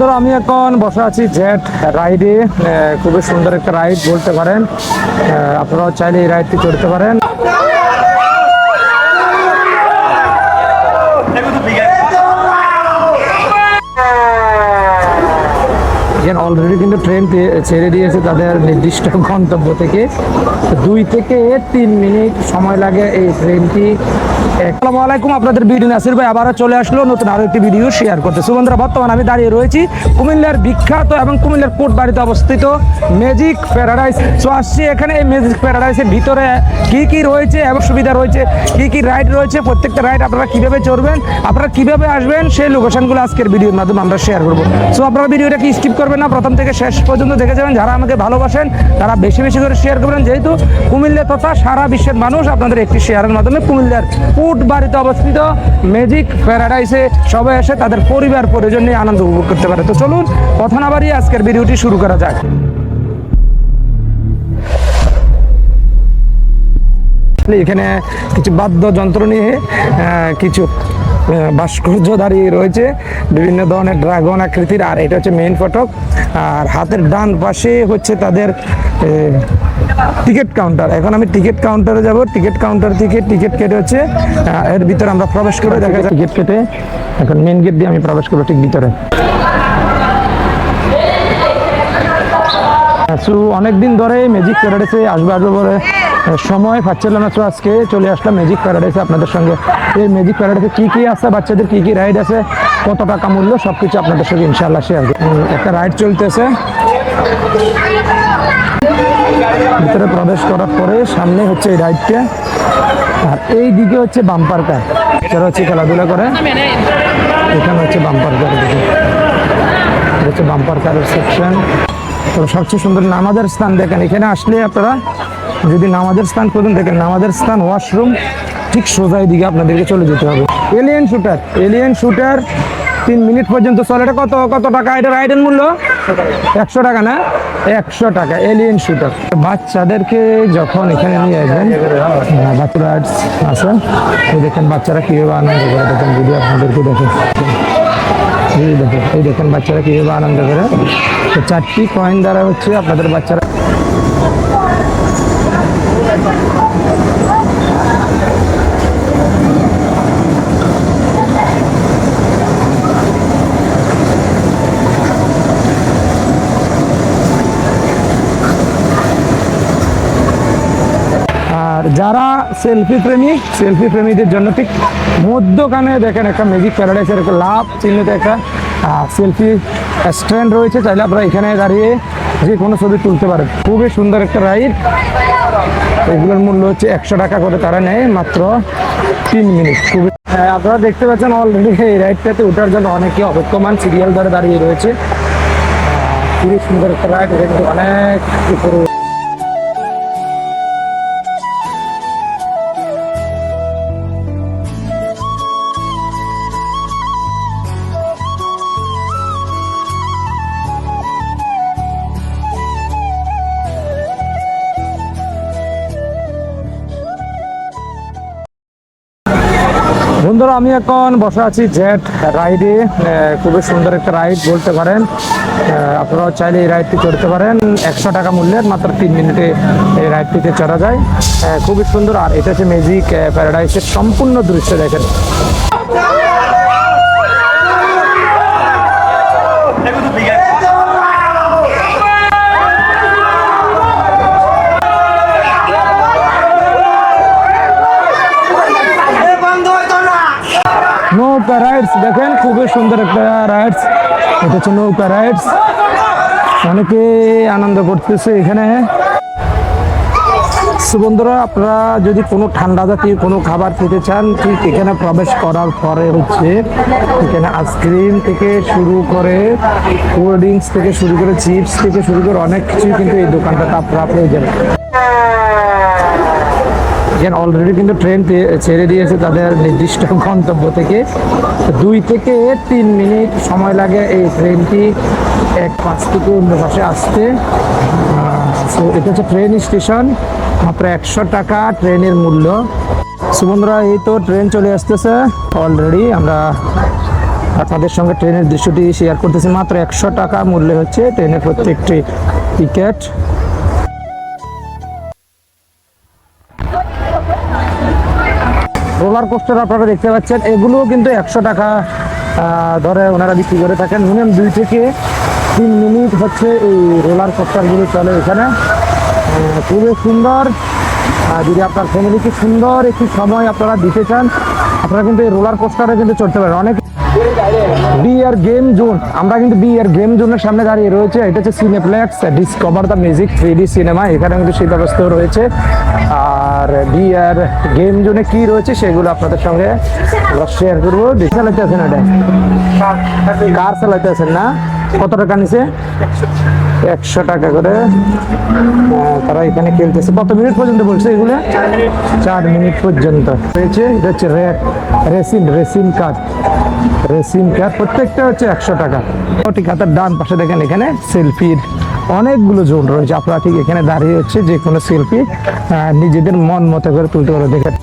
ধরো, আমি এখন বসে আছি জেট রাইডে খুবই সুন্দর একটা রাইড বলতে পারেন। আপনারাও চাইলে এই রাইডটি চড়তে পারেন। অলরেডি কিন্তু ট্রেন ছেড়ে দিয়েছে তাদের নির্দিষ্ট গন্তব্য থেকে। দুই থেকে তিন মিনিট সময় লাগে এই ট্রেনটি আসসালামু আলাইকুম, আপনাদের ভিডিও নাসির ভাই আবারও চলে আসলো নতুন আরও একটি ভিডিও শেয়ার করতে। সুবন্ধুরা বর্তমানে আমি দাঁড়িয়ে রয়েছি কুমিল্লার বিখ্যাত এবং কুমিল্লার বাড়িতে অবস্থিত ম্যাজিক প্যারাডাইস সো আসছি এখানে এই ম্যাজিক প্যারাডাইসের ভিতরে। কি কি রয়েছে এবং সুবিধা রয়েছে? কি কি রাইড রয়েছে? প্রত্যেকটা রাইড আপনারা কীভাবে চড়বেন? আপনারা কীভাবে আসবেন? সেই লোকেশনগুলো আজকের ভিডিওর মাধ্যমে আমরা শেয়ার করব। সো আপনারা ভিডিওটা কি স্কিপ করবেন না? প্রথম থেকে শেষ পর্যন্ত দেখে যাবেন। যারা আমাকে ভালোবাসেন, তারা বেশি বেশি করে শেয়ার করবেন। যেহেতু কুমিল্লা তথা সারা বিশ্বের মানুষ আপনাদের একটি শেয়ারের মাধ্যমে কুমিল্লার কোট বাড়িতে অবস্থিত। ম্যাজিক প্যারাডাইসে সবাই এসে তাদের পরিবার, পরিজন নিয়ে আনন্দ উপভোগ করতে পারে। তো চলুন, কথা না বাড়িয়ে আজকের ভিডিওটি শুরু করা যাক। এখানে কিছু বাদ্যযন্ত্র নিয়ে কিছু ভাস্কর্য দাঁড়িয়ে রয়েছে। বিভিন্ন ধরনের ড্রাগন আকৃতির, আর এটা হচ্ছে মেইন ফটক। আর হাতের ডান পাশে হচ্ছে তাদের টিকিট কাউন্টার। এখন আমি টিকিট কাউন্টারে যাব। টিকিট কাউন্টার থেকে টিকিট কেটে হচ্ছে এর ভিতরে আমরা প্রবেশ করে দেখা যায় টিকিট কেটে এখন মেইন গেট দিয়ে আমি প্রবেশ করব ঠিক ভিতরে। সো, অনেকদিন ধরে ম্যাজিক প্যারাডাইসে আসবে আসবে বলে সময় পাচ্ছিলাম না তো আজকে। চলে আসলাম ম্যাজিক প্যারাডাইসে আপনাদের সঙ্গে। এই ম্যাজিক প্যারাডাইসে কি কি আছে, বাচ্চাদের কি কি রাইড আছে, কত টাকা মূল্য সব কিছু আপনাদের সঙ্গে ইনশাল্লাহ শেয়ার একটা রাইড চলতেছে। ভিতরে প্রবেশ করার পরে সামনে হচ্ছে এই রাইডটা। আর এই দিকে হচ্ছে বাম্পার কার। যারা হচ্ছে খেলাধুলা করে, এখানে হচ্ছে বাম্পার কার দিকে হচ্ছে বাম্পার কারের সেকশন তো সবচেয়ে সুন্দর নামাজের স্থান দেখেন। এখানে আসলে আপনারা যদি নামাজের স্থান করবেন দেখেন নামাজের স্থান ওয়াশরুম ঠিক সোজাই দিকে আপনাদেরকে চলে যেতে হবে। এলিয়েন শুটার এলিয়েন শুটার তিন মিনিট পর্যন্ত চলে। এটা কত? কত টাকা? এটা রাইডের মূল্য? একশো টাকা না? একশো টাকা এলিয়েন শুটার বাচ্চাদেরকে যখন এখানে নিয়ে আসবেন বাচ্চারা আছে এই দেখেন বাচ্চারা কীভাবে আনন্দ করে দেখেন ভিডিও আপনাদেরকে দেখেন এই দেখেন এই দেখেন বাচ্চারা কীভাবে আনন্দ করে। তো চারটি কয়েন দ্বারা হচ্ছে আপনাদের বাচ্চারা আর যারা সেলফি প্রেমী সেলফি প্রেমীদের জন্য ঠিক মধ্যখানে দেখেন একটা ম্যাজিক প্যারাডাইসের একটা লাভ চিহ্নিত একটা সেলফি স্ট্যান্ড রয়েছে। চাইলে আপনারা এখানে দাঁড়িয়ে যে কোনো ছবি তুলতে পারেন। খুবই সুন্দর একটা রাইড এগুলোর মূল্য হচ্ছে একশো টাকা করে তারা নেয় মাত্র তিন মিনিট খুবই হ্যাঁ, আপনারা দেখতে পাচ্ছেন অলরেডি এই রাইডটাতে ওঠার জন্য অনেকে অপেক্ষমান সিরিয়াল ধরে দাঁড়িয়ে রয়েছে। খুবই সুন্দর একটা রাইড অনেক উপরে বন্ধুরা আমি এখন বসে আছি জেট রাইডে খুবই সুন্দর একটা রাইড বলতে পারেন। আপনারা আপনারাও চাইলে এই রাইডটি চড়তে পারেন। একশো টাকা মূল্যের, মাত্র তিন মিনিটে এই রাইডটিতে চড়া যায়। খুবই সুন্দর। আর এটা হচ্ছে ম্যাজিক প্যারাডাইসের সম্পূর্ণ দৃশ্য দেখেন। সুন্দর একটা রাইডস এটা হচ্ছে নৌকা রাইডস অনেকে আনন্দ করতেছে এখানে। বন্ধুরা, আপনারা যদি কোনো ঠান্ডা জাতীয় কোনো খাবার খেতে চান, ঠিক এখানে প্রবেশ করার পরে হচ্ছে এখানে আইসক্রিম থেকে শুরু করে কোল্ড ড্রিঙ্কস থেকে শুরু করে চিপস থেকে শুরু করে অনেক কিছুই কিন্তু এই দোকানটাতে আপনারা পেয়ে যাবেন। এখানে অলরেডি কিন্তু ট্রেন ছেড়ে দিয়েছে তাদের নির্দিষ্ট গন্তব্য থেকে। দুই থেকে তিন মিনিট সময় লাগে এই ট্রেনটি এক পাঁচ থেকে অন্য পাশে আসতে। তো এটা হচ্ছে ট্রেন স্টেশন মাত্র একশো টাকা ট্রেনের মূল্য। সুবন্ধরা এই তো ট্রেন চলে আসতেছে। অলরেডি আমরা আপনাদের সঙ্গে ট্রেনের দৃশ্যটি শেয়ার করতেছি। মাত্র একশো টাকা মূল্য হচ্ছে ট্রেনের প্রত্যেকটি টিকিট রোলার কোস্টার আপনারা দেখতে পাচ্ছেন, এগুলোও কিন্তু একশো টাকা ধরে ওনারা বিক্রি করে থাকেন। মিনিমাম দুই থেকে তিন মিনিট হচ্ছে এই রোলার কোস্টারগুলো চলে এখানে। খুবই সুন্দর। যদি আপনার ফ্যামিলিকে সুন্দর একটি সময় আপনারা দিতে চান, আপনারা কিন্তু এই রোলার কোস্টারে কিন্তু চড়তে পারেন। অনেক বি আর গেম জোন আমরা কিন্তু বি আর গেম জোনের সামনে দাঁড়িয়ে রয়েছে। এটা হচ্ছে Cineplex discover the music three cinema এখানে কিন্তু সেই ব্যবস্থাও রয়েছে। আর বি আর গেম জোনে কি রয়েছে সেগুলো আপনাদের সঙ্গে শেয়ার করব। চালাতে আছেন এটা কার চালাতে আছেন না? কত টাকা নিছে? একশো টাকা করে। তারা এখানে খেলতেছে। কত মিনিট পর্যন্ত বলছে এগুলো? চার মিনিট পর্যন্ত। রয়েছে, এটা হচ্ছে rack resin resin card. Resin card প্রত্যেকটা হচ্ছে একশো টাকা। ঠিক হাতের ডান পাশে দেখেন এখানে, সেলফির অনেকগুলো জোন রয়েছে। আপনারা ঠিক এখানে দাঁড়িয়ে হচ্ছে যে কোনো সেলফি নিজেদের মন মতো করে তুলতে পারে দেখেন